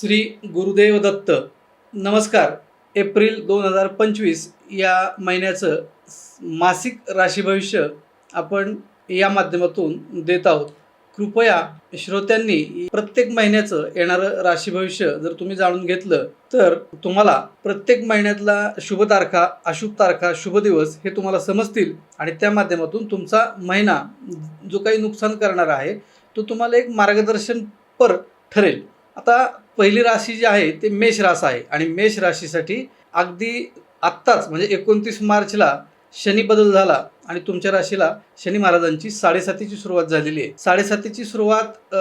श्री गुरुदेव दत्त. नमस्कार. एप्रिल दोन हजार पंचवीस या महिन्याचं मासिक राशी भविष्य आपण या माध्यमातून देत आहोत. कृपया श्रोत्यांनी प्रत्येक महिन्याचं येणारं राशी भविष्य जर तुम्ही जाणून घेतलं तर तुम्हाला प्रत्येक महिन्यातला शुभ तारखा अशुभ तारखा शुभ दिवस हे तुम्हाला समजतील आणि त्या माध्यमातून तुमचा महिना जो काही नुकसान करणार आहे तो तुम्हाला एक मार्गदर्शनपर ठरेल. आता पहिली राशी जी आहे ते मेष रास आहे. आणि मेष राशीसाठी अगदी आत्ताच म्हणजे एकोणतीस मार्चला शनी बदल झाला. आणि तुमच्या राशीला शनी महाराजांची साडेसातीची सुरुवात झालेली आहे. साडेसातीची सुरुवात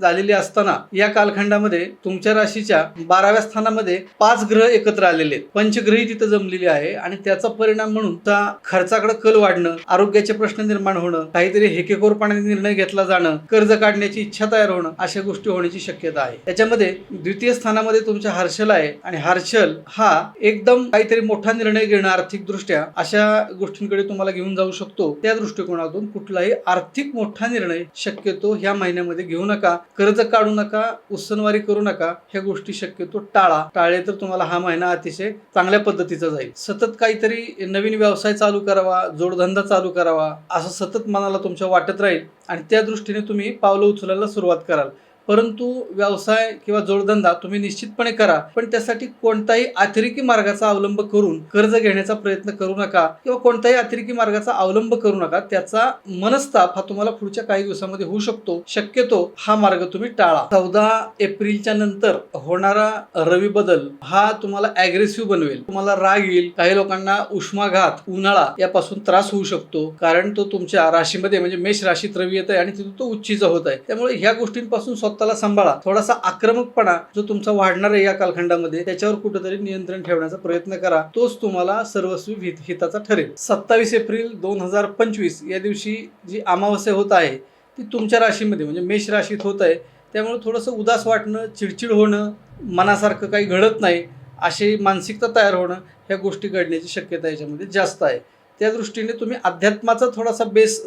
झालेली असताना या कालखंडामध्ये तुमच्या राशीच्या बाराव्या स्थानामध्ये पाच ग्रह एकत्र आलेले आहेत. पंचग्रही तिथं जमलेली आहे आणि त्याचा परिणाम म्हणून त्या खर्चाकडे कल वाढणं आरोग्याचे प्रश्न निर्माण होणं काहीतरी हेकेकोरपणाने निर्णय घेतला जाणं कर्ज काढण्याची इच्छा तयार होणं अशा गोष्टी होण्याची शक्यता आहे. त्याच्यामध्ये द्वितीय स्थानामध्ये तुमच्या हर्षल आहे आणि हर्षल हा एकदम काहीतरी मोठा निर्णय घेणं आर्थिक दृष्ट्या अशा गोष्टींकडे तुम्हाला घेऊन जाऊ शकतो त्या दृष्टिकोनातून कुठलाही आर्थिक मोठा निर्णय शक्यतो ह्या महिन्यामध्ये घेऊ नका. कर्ज काढू नका उसनवारी करू नका ह्या गोष्टी शक्यतो टाळा. टाळले तर तुम्हाला हा महिना अतिशय चांगल्या पद्धतीचा जाईल. सतत काहीतरी नवीन व्यवसाय चालू करावा जोडधंदा चालू करावा असं सतत मनाला तुमच्या वाटत राहील आणि त्या दृष्टीने तुम्ही पावलं उचलायला सुरुवात कराल. परंतु व्यवसाय किंवा जोडधंदा तुम्ही निश्चितपणे करा पण त्यासाठी कोणताही अतिरेकी मार्गाचा अवलंब करून कर्ज घेण्याचा प्रयत्न करू नका किंवा कोणताही अतिरेकी मार्गाचा अवलंब करू नका. त्याचा मनस्ताप हा तुम्हाला पुढच्या काही दिवसामध्ये होऊ शकतो. शक्यतो हा मार्ग तुम्ही टाळा. चौदा एप्रिलच्या नंतर होणारा रवी बदल हा तुम्हाला अग्रेसिव्ह बनवेल. तुम्हाला राग येईल. काही लोकांना उष्माघात उन्हाळा यापासून त्रास होऊ शकतो. कारण तो तुमच्या राशीमध्ये म्हणजे मेष राशीत रवी येत आहे आणि तिथून तो उच्चीचा होत आहे. त्यामुळे ह्या गोष्टींपासून स्वतःला सांभाळा. थोडासा आक्रमकपणा जो तुमचा वाढणार आहे या कालखंडामध्ये त्याच्यावर कुठेतरी नियंत्रण ठेवण्याचा प्रयत्न करा. तोच तुम्हाला सर्वस्वी हित- हिताचा ठरेल. सत्तावीस एप्रिल दोन हजार पंचवीस या दिवशी जी अमावस्या होत आहे ती तुमच्या राशीमध्ये म्हणजे मेष राशीत होत आहे. त्यामुळे थोडंसं उदास वाटणं चिडचिड होणं मनासारखं काही घडत नाही अशी मानसिकता तयार होणं ह्या गोष्टी घडण्याची शक्यता याच्यामध्ये जास्त आहे. त्या दृष्टीने तुम्ही अध्यात्माचा थोडासा बेस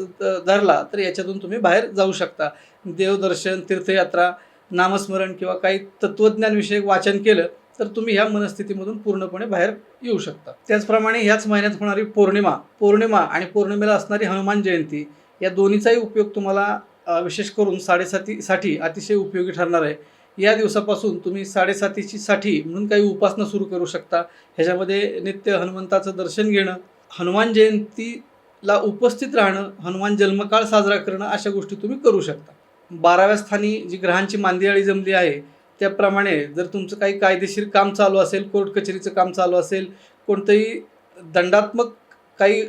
धरला तर याच्यातून तुम्ही बाहेर जाऊ शकता. देवदर्शन तीर्थयात्रा नामस्मरण किंवा काही तत्त्वज्ञानविषयक वाचन केलं तर तुम्ही ह्या मनस्थितीमधून पूर्णपणे बाहेर येऊ शकता. त्याचप्रमाणे ह्याच महिन्यात होणारी पौर्णिमा पौर्णिमा आणि पौर्णिमेला असणारी हनुमान जयंती या दोन्हीचाही उपयोग तुम्हाला विशेष करून साडेसातीसाठी अतिशय उपयोगी ठरणार आहे. या दिवसापासून तुम्ही साडेसातीची साठी म्हणून काही उपासना सुरू करू शकता. ह्याच्यामध्ये नित्य हनुमंताचं दर्शन घेणं हनुमान जयंतीला उपस्थित राहणं हनुमान जन्मकाळ साजरा करणं अशा गोष्टी तुम्ही करू शकता. बाराव्या स्थानी जी ग्रहांची मांदियाळी जमली आहे त्याप्रमाणे जर तुमचं काही कायदेशीर काम चालू असेल कोर्ट कचेरीचं काम चालू असेल कोणतंही दंडात्मक काही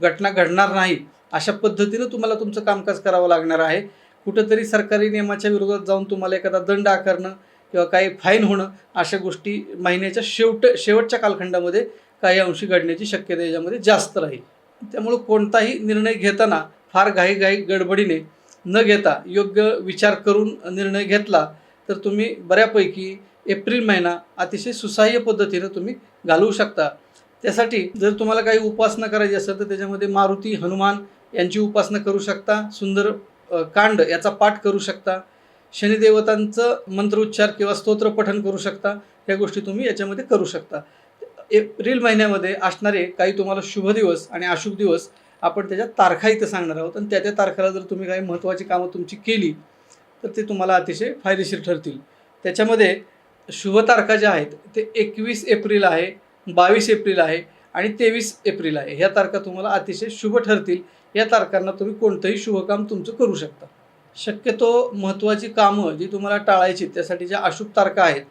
घटना घडणार नाही अशा पद्धतीनं तुम्हाला तुमचं कामकाज करावं लागणार आहे. कुठंतरी सरकारी नियमाच्या विरोधात जाऊन तुम्हाला एखादा दंड आकारणं किंवा काही फाईन होणं अशा गोष्टी महिन्याच्या शेवट शेवटच्या कालखंडामध्ये काही अंशी घडण्याची शक्यता याच्यामध्ये जास्त राहील. त्यामुळं कोणताही निर्णय घेताना फार घाईघाई गडबडीने न घेता योग्य विचार करून निर्णय घेतला तर तुम्ही बऱ्यापैकी एप्रिल महिना अतिशय सुसह्य पद्धतीनं तुम्ही घालवू शकता. त्यासाठी जर तुम्हाला काही उपासना करायची असेल तर त्याच्यामध्ये मारुती हनुमान यांची उपासना करू शकता सुंदर कांड याचा पाठ करू शकता शनिदेवतांचं मंत्रोच्चार किंवा स्तोत्र पठण करू शकता ह्या गोष्टी तुम्ही याच्यामध्ये करू शकता. एप्रिल महिन्यामध्ये असणारे काही तुम्हाला शुभ दिवस आणि अशुभ दिवस आपण त्याच्या तारखा इथं सांगणार आहोत. आणि त्या त्या तारखेला जर तुम्ही काही महत्त्वाची कामं तुमची केली तर ते तुम्हाला अतिशय फायदेशीर ठरतील. त्याच्यामध्ये शुभ तारखा ज्या आहेत ते एकवीस एप्रिल आहे बावीस एप्रिल आहे आणि तेवीस एप्रिल आहे. ह्या तारखा तुम्हाला अतिशय शुभ ठरतील. या तारखांना तुम्ही कोणतंही शुभकाम तुमचं करू शकता. शक्यतो महत्त्वाची कामं जी तुम्हाला टाळायची त्यासाठी ज्या अशुभ तारखा आहेत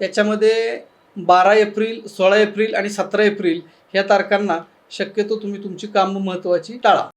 त्याच्यामध्ये बारा एप्रिल सोळा एप्रिल आणि सतरा एप्रिल ह्या तारखांना शक्यतो तुम्ही तुमची कामं महत्त्वाची टाळा.